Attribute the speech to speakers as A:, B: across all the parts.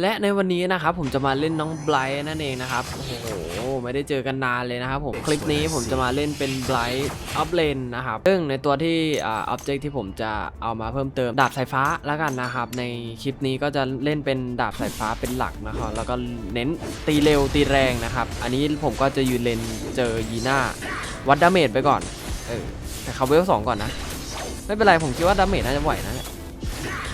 A: และในวันนี้นะครับผมจะมาเล่นน้องไบรท์นั่นเองนะครับโอ้โหไม่ได้เจอกันนานเลยนะครับผมคลิปนี้ผมจะมาเล่นเป็นไบรท์อัพเลนนะครับซึ่งในตัวที่อ่า object ที่ผมจะเอามาเพิ่มเติมดาบสายฟ้าแล้วกันนะครับในคลิปนี้ก็จะเล่นเป็นดาบสายฟ้าเป็นหลักนะครับแล้วก็เน้นตีเร็วตีแรงนะครับอันนี้ผมก็จะยืนเลนเจอยีน่าวัดดาเมจไปก่อนเออแต่เขาเวลสองก่อนนะไม่เป็นไรผมคิดว่าดาเมจน่าจะไหวนะ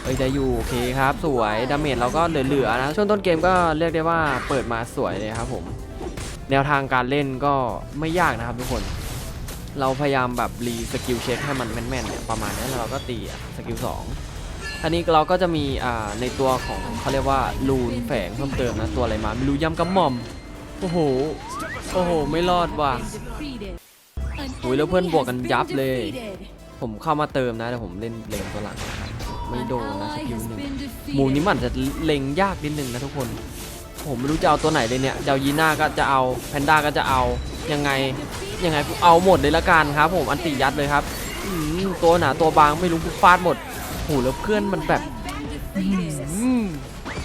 A: เอ้ยได้อยู่โอเคครับ สวยดาเมจเราก็เหลือๆนะ ช่วงต้นเกมก็เรียกได้ว่าเปิดมาสวยเลยครับผม แนวทางการเล่นก็ไม่ยากนะครับทุกคน เราพยายามแบบรีสกิลเช็คให้มันแม่นๆเนี่ยประมาณนี้แล้วเราก็ตีสกิลสองทีนี้เราก็จะมีอ่าในตัวของเขาเรียกว่าลูนแฝงเพิ่มเติมนะตัวอะไรมาไม่รู้ยำกระหม่อมโอ้โหโอ้โหไม่รอดว่ะ
B: โอ้ยแล้วเพื่อนบวกกันยับเลย
A: ผมเข้ามาเติมนะแต่ผมเล่นเลงตัวหลังนะ ไม่โดนนะสกิลหนึ่งมุมนี้มันจะเล็งยากนิดนึงนะทุกคน ผมไม่รู้จะเอาตัวไหนเลยเนี่ยจะเอายีน่าก็จะเอาแพนด้าก็จะเอายังไงยังไงกูเอาหมดเลยละกันครับ ผมอันติยัดเลยครับอืมตัวหนาตัวบางไม่รู้กูฟาดหมดโหแล้วเพื่อนมันแบบอืม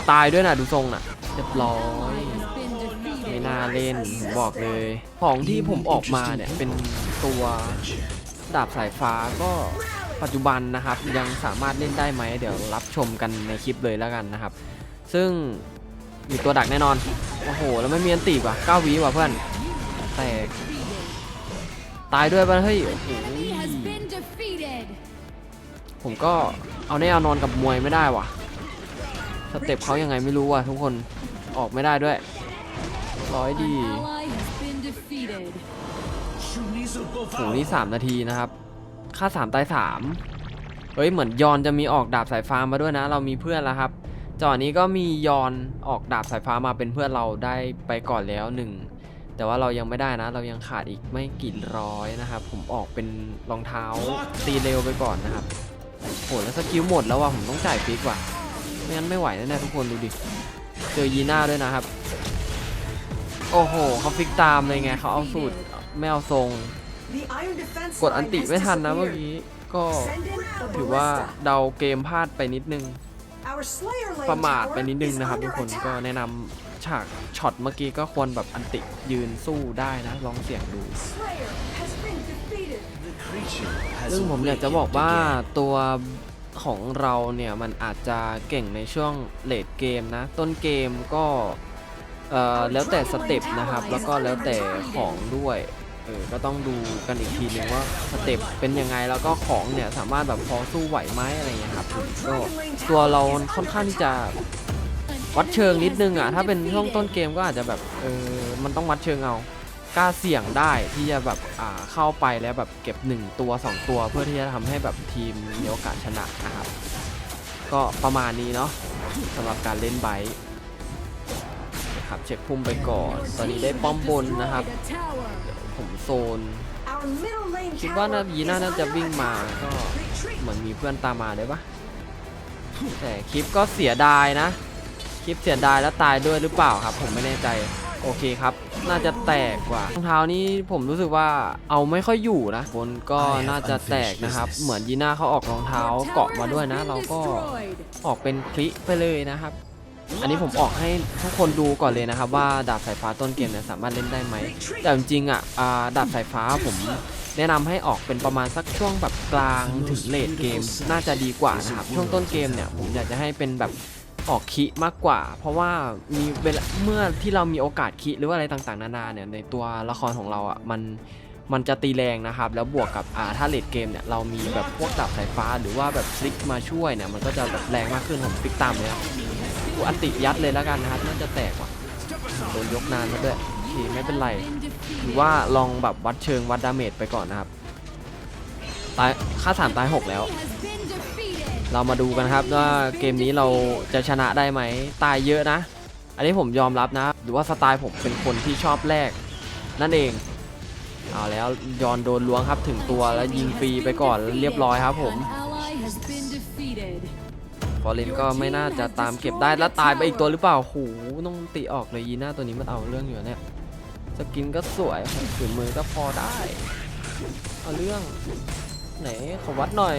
A: ตายด้วยนะดูทรงน่ะเรียบร้อยไม่น่าเล่นผมบอกเลย ของที่ผมออกมาเนี่ยเป็นตัวดาบสายฟ้าก็ ปัจจุบันนะครับยังสามารถเล่นได้ไหมเดี๋ยวรับชมกันในคลิปเลยแล้วกันนะครับ ซึ่งมีตัวดักแน่นอน โอ้โห แล้วไม่มีอันตีว่ะ9วิว่ะเพื่อนแตกตายด้วยป่ะเฮ้ยโอ้โหผมก็เอาแน่เอานอนกับมวยไม่ได้ว่ะสเต็ปเขายังไงไม่รู้ว่ะทุกคนออกไม่ได้ด้วยร้อยดีโหนี่3นาทีนะครับ ค่า3ตาย3เฮ้ยเหมือนยอนจะมีออกดาบสายฟ้ามาด้วยนะ เรามีเพื่อนแล้วครับจอนี้ก็มียอนออกดาบสายฟ้ามาเป็นเพื่อนเราได้ไปก่อนแล้วหนึ่งแต่ว่าเรายังไม่ได้นะ เรายังขาดอีกไม่กี่ร้อยนะครับ ผมออกเป็นรองเท้าตีเร็วไปก่อนนะครับโหแล้วสกิลหมดแล้วว่ะผมต้องจ่ายฟิกว่ะไม่งั้นไม่ไหวแน่ๆทุกคนดูดิเจอยีน่าด้วยนะครับ โอ้โหเขาฟิกตามเลยไงเขาเอาสูตรไม่เอาทรง กดอันติไม่ทันนะเมื่อกี้ ก็ถือว่าเดาเกมพลาดไปนิดนึง ประมาทไปนิดนึงนะครับทุกคนก็แนะนำฉากช็อตเมื่อกี้ก็ควรแบบอันติยืนสู้ได้นะ ลองเสี่ยงดูซึ่งผมอยากจะบอกว่าตัวของเราเนี่ย มันอาจจะเก่งในช่วงเลดเกมนะ ต้นเกมก็เอ่อแล้วแต่สเต็ปนะครับ แล้วก็แล้วแต่ของด้วย เออก็ต้องดูกันอีกทีนึงว่าสเต็ปเป็นยังไงแล้วก็ของเนี่ยสามารถแบบพอสู้ไหวไหมอะไรเงี้ยครับก็ตัวเราค่อนข้างที่จะวัดเชิงนิดนึงอะถ้าเป็นช่วงต้นเกมก็อาจจะแบบเออมันต้องวัดเชิงเอากล้าเสี่ยงได้ที่จะแบบอ่าเข้าไปแล้วแบบเก็บ 1 ตัว 2 ตัวเพื่อที่จะทำให้แบบทีมมีโอกาสชนะนะครับ ก็ประมาณนี้เนาะสำหรับการเล่นไบครับเช็คพุ่มไปก่อน ตอนนี้ได้ป้อมบนนะครับ ผมโซน คิดว่านายีน่าน่าจะวิ่งมาก็เหมือนมีเพื่อนตามมาได้ปะแต่คลิปก็เสียดายนะ คลิปเสียดายแล้วตายด้วยหรือเปล่าครับ ผมไม่แน่ใจโอเคครับ น่าจะแตกกว่ารองเท้านี้ผมรู้สึกว่าเอาไม่ค่อยอยู่นะบนก็น่าจะแตกนะครับ เหมือนยีน่าเขาออกรองเท้าเกาะมาด้วยนะ เราก็ออกเป็นคลิไปเลยนะครับ อันนี้ผมออกให้ทุกคนดูก่อนเลยนะครับว่าดาบสายฟ้าต้นเกมเนี่ยสามารถเล่นได้ไหม แต่จริงๆอะอ่าดาบสายฟ้าผมแนะนำให้ออกเป็นประมาณสักช่วงแบบกลางถึงเลดเกม น่าจะดีกว่านะครับ ช่วงต้นเกมเนี่ยผมอยากจะให้เป็นแบบออกคิมากกว่า เพราะว่ามีเวลาเมื่อที่เรามีโอกาสคิหรือว่าอะไรต่างๆนานาเนี่ยในตัวละครของเราอะมันมันจะตีแรงนะครับ แล้วบวกกับอ่าถ้าเลดเกมเนี่ยเรามีแบบพวกดาบสายฟ้า หรือว่าแบบฟลิกมาช่วยเนี่ยมันก็จะแบบแรงมากขึ้นผมฟลิกตามเลยครับ กูอันติยัดเลยแล้วกันนะครับน่าจะแตกว่ะโดนยกนานแล้วด้วยโอเคไม่เป็นไรหรือว่าลองแบบวัดเชิงวัดดาเมจไปก่อนนะครับตายค่าสามตายหกแล้ว เรามาดูกันครับว่าเกมนี้เราจะชนะได้ไหมตายเยอะนะ อันนี้ผมยอมรับนะ หรือว่าสไตล์ผมเป็นคนที่ชอบแรก นั่นเองเอาแล้วยอนโดนล้วงครับถึงตัวแล้วยิงฟรีไปก่อนเรียบร้อยครับผม อเรนก็ไม่น่าจะตามเก็บได้แล้วตายไปอีกตัวหรือเปล่าโหต้องตีออกเลยยีน่าตัวนี้มันเอาเรื่องอยู่เนี่ยสกินก็สวยถือมือก็พอได้เอาเรื่องไหนขอวัดหน่อย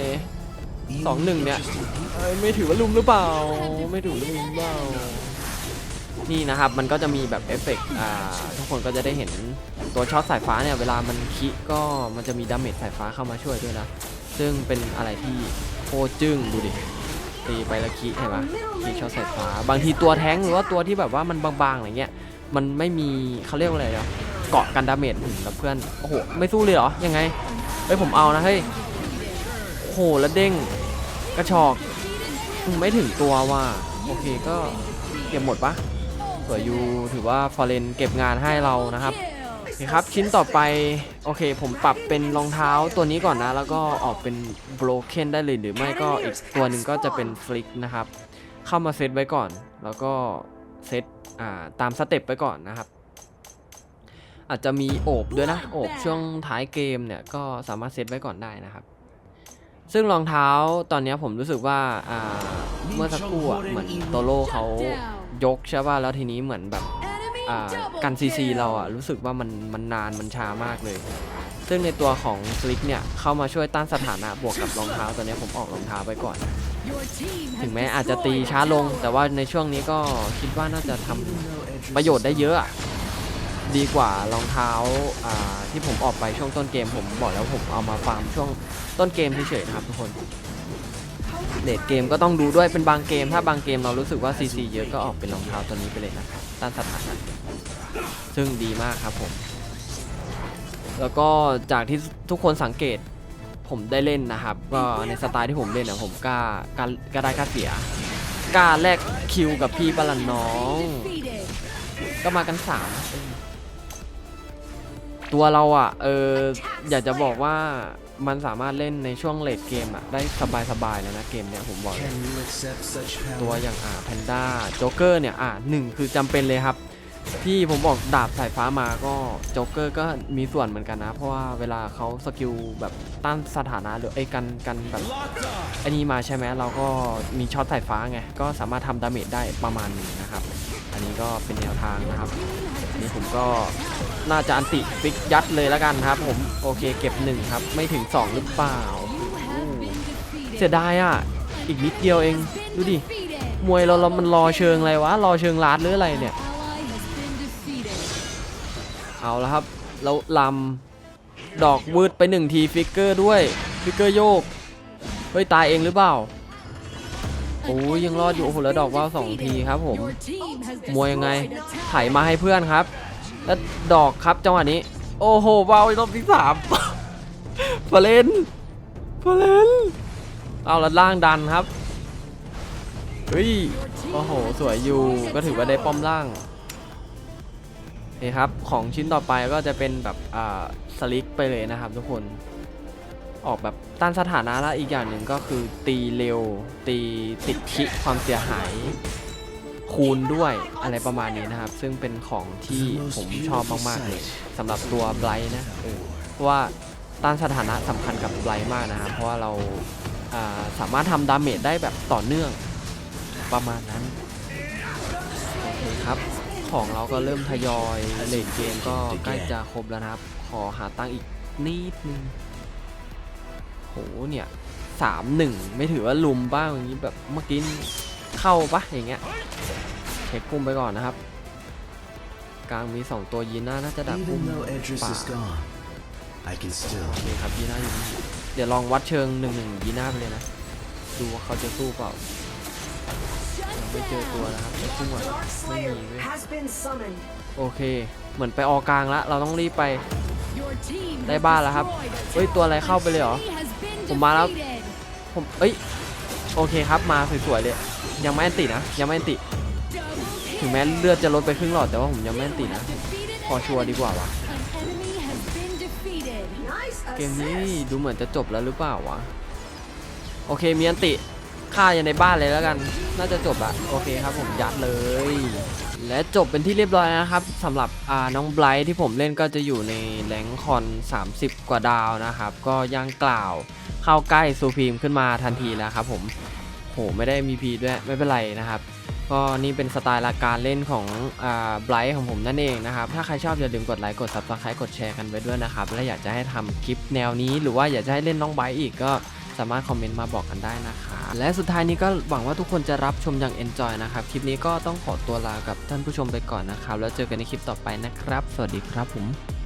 A: สองหนึ่งเนี่ยไม่ถือว่าลุมหรือเปล่า ไม่ถือว่าลุมหรือเปล่านี่นะครับมันก็จะมีแบบเอฟเฟกต์อ่าทุกคนก็จะได้เห็นตัวช็อตสายฟ้าเนี่ยเวลามันคิก็มันจะมีดาเมจสายฟ้าเข้ามาช่วยด้วยนะ ซึ่งเป็นอะไรที่โคตรจึ้งดูดิ ตีไปแล้วคิเห็นปะคิช็อตสายฟ้า บางทีตัวแท้งหรือว่าตัวที่แบบว่ามันบางๆอะไรเงี้ย มันไม่มีเขาเรียกว่าอะไรเนาะเกาะกันดาเมจถึงกับเพื่อน โอ้โห ไม่สู้เลยเหรอ ยังไง เฮ้ยผมเอานะเฮ้ย โอ้โหแล้วเด้งกระชอกไม่ถึงตัวว่ะ โอเคก็เก็บหมดปะสวยอยูถือว่าฟอร์เรนเก็บงานให้เรานะครับ เคครับชิ้นต่อไป โอเค ผมปรับเป็นรองเท้าตัวนี้ก่อนนะ แล้วก็ออกเป็น broken ได้เลยหรือไม่ก็อีกตัวหนึ่งก็จะเป็น flick นะครับ เข้ามาเซตไว้ก่อน แล้วก็เซตอ่าตามสเต็ปไปก่อนนะครับ อาจจะมีโอบด้วยนะ โอบช่วงท้ายเกมเนี่ยก็สามารถเซตไว้ก่อนได้นะครับ ซึ่งรองเท้าตอนนี้ผมรู้สึกว่าเมื่อสักครู่เหมือนโตโร่เขายกใช่ป่ะแล้วทีนี้เหมือนแบบ กันซีซีเราอะรู้สึกว่ามันมันนานมันช้ามากเลย ซึ่งในตัวของสลิกเนี่ยเข้ามาช่วยต้านสถานะบวกกับรองเท้าตัวเนี้ผมออกรองเท้าไปก่อน ถึงแม้อาจจะตีช้าลง แต่ว่าในช่วงนี้ก็คิดว่าน่าจะทำประโยชน์ได้เยอะดีกว่ารองเท้าอ่าที่ผมออกไปช่วงต้นเกม ผมบอกแล้วผมเอามาฟาร์มช่วงต้นเกมเฉยๆนะครับทุกคนเลดเกมก็ต้องดูด้วยเป็นบางเกม ถ้าบางเกมเรารู้สึกว่าซีซีเยอะก็ออกเป็นรองเท้าตัวนี้ไปเลยนะครับ ต้านสถานะซึ่งดีมากครับผม แล้วก็จากที่ทุกคนสังเกตผมได้เล่นนะครับ ก็ในสไตล์ที่ผมเล่นนะผมกล้ากล้ากล้าได้กล้าเสียกล้าแลกคิวกับพี่ปลันน้อง ก็มากันสามตัวเราอะ เอออยากจะบอกว่า มันสามารถเล่นในช่วงเลดเกมอะได้สบายๆเลยนะเกมเนี่ยผมบอกเลย
C: Can you accept such
A: ตัว
C: power?
A: อย่างอ่าแพนด้าโจ๊กเกอร์เนี่ยอ่าหนึ่งคือจำเป็นเลยครับ ที่ผมบอกดาบสายฟ้ามาก็โจ๊กเกอร์ก็มีส่วนเหมือนกันนะ เพราะว่าเวลาเขาสกิลแบบต้านสถานะหรือไอ้ยกันกันแบบไอันนี้มาใช่ไหมเราก็มีช็อตสายฟ้าไงก็สามารถทำดาเมจได้ประมาณหนึงนะครับ อันนี้ก็เป็นแนวทางนะครับอันนี้ผมก็ น่าจะอันติฟิกยัดเลยแล้วกันครับ ผมโอเคเก็บหนึ่งครับไม่ถึง 2 หรือเปล่า เสียดายอะ อีกนิดเดียวเอง ดูดิ มวยเราเรามันรอเชิงอะไรวะ รอเชิงลาดหรืออะไรเนี่ย เอาแล้วครับแล้วลำดอกวืดไปหนึ่งทีฟิกเกอร์ด้วย ฟิกเกอร์โยก เฮ้ย ตายเองหรือเปล่าโอ้ยยังรอดอยู่โอ้โหแล้วดอกว่าวสองทีครับผม มวยยังไงไถมาให้เพื่อนครับ แล้วดอกครับจังหวะนี้ โอ้โหวาวรอบที่สามฟาเลนฟาเลนเอาล้วล่างดันครับเฮ้ยโอ้โห สวยอยู่ก็ถือว่าได้ป้อมล่างนี่ครับของชิ้นต่อไปก็จะเป็นแบบอ่าสลิกไปเลยนะครับทุกคนออกแบบต้านสถานะแล้วอีกอย่างหนึ่งก็คือตีเร็ว ตีติดคิความเสียหาย คูณด้วยอะไรประมาณนี้นะครับ ซึ่งเป็นของที่ผมชอบมากๆเลยสำหรับตัวไบรท์นะเพราะว่าต้านสถานะสำคัญกับไบรท์มากนะครับ เพราะว่าเราาสามารถทำดาเมจได้แบบต่อเนื่องประมาณนั้นโอเคครับของเราก็เริ่มทยอยเลนเกมก็ใกล้จะครบแล้วนะครับ ขอหาตั้งอีกนิดนึงโหเนี่ยสามหนึ่งไม่ถือว่าลุมบ้างอย่างนี้แบบเมื่อกี้ เข้าปะอย่างเงี้ยเช็คปุ่มไปก่อนนะครับ กลางมี 2 ตัวยีน่าน่าจะดักปุ่ม
C: Even though Edris
A: ป่า
C: is gone, I can still
A: โอเคครับยีน่าอยู่นี่เดี๋ยวลองวัดเชิงหนึ่งหนึ่งยีน่าไปเลยนะ ดูว่าเขาจะสู้เปล่ายังไม่เจอตัวนะครับไม่สู้อะไม่มีเว้ย
D: has been summoned.
A: โอเค เหมือนไปออกกลางแล้วเราต้องรีบไปได้บ้านแล้วครับ เฮ้ย ตัวอะไรเข้าไปเลยเหรอ ผมมาแล้ว ผม เอ้ย โอเคครับ มาสวยๆเลย ยังไม่อันตินะยังไม่อันติ ถึงแม้เลือดจะลดไปครึ่งหลอดแต่ว่าผมยังไม่อันตินะพอชัวร์ดีกว่าวะเกมนี้ดูเหมือนจะจบแล้วหรือเปล่าวะโอเคมีอันติฆ่าอยันในบ้านเลยแล้วกัน น่าจะจบละโอเคครับผมยัดเลย และจบเป็นที่เรียบร้อยนะครับสำหรับน้องไบรท์ที่ผมเล่นก็จะอยู่ในแรงค์คอน 30 กว่าดาวนะครับ ก็ย่างกล่าวเข้าใกล้ซูพีมขึ้นมาทันทีแล้วครับผม ไม่ได้มีพีด้วยไม่เป็นไรนะครับ ก็นี่เป็นสไตล์ละการเล่นของอ่าไบรท์ของผมนั่นเองนะครับ ถ้าใครชอบอย่าลืมกดไลค์กด subscribe กดแชร์กันไปด้วยนะครับ และอยากจะให้ทำคลิปแนวนี้ หรือว่าอยากจะให้เล่นน้องไบรท์อีกก็สามารถคอมเมนต์มาบอกกันได้นะคะและสุดท้ายนี้ก็หวังว่าทุกคนจะรับชมอย่าง enjoy นะครับ คลิปนี้ก็ต้องขอตัวลากับท่านผู้ชมไปก่อนนะครับ แล้วเจอกันในคลิปต่อไปนะครับ สวัสดีครับผม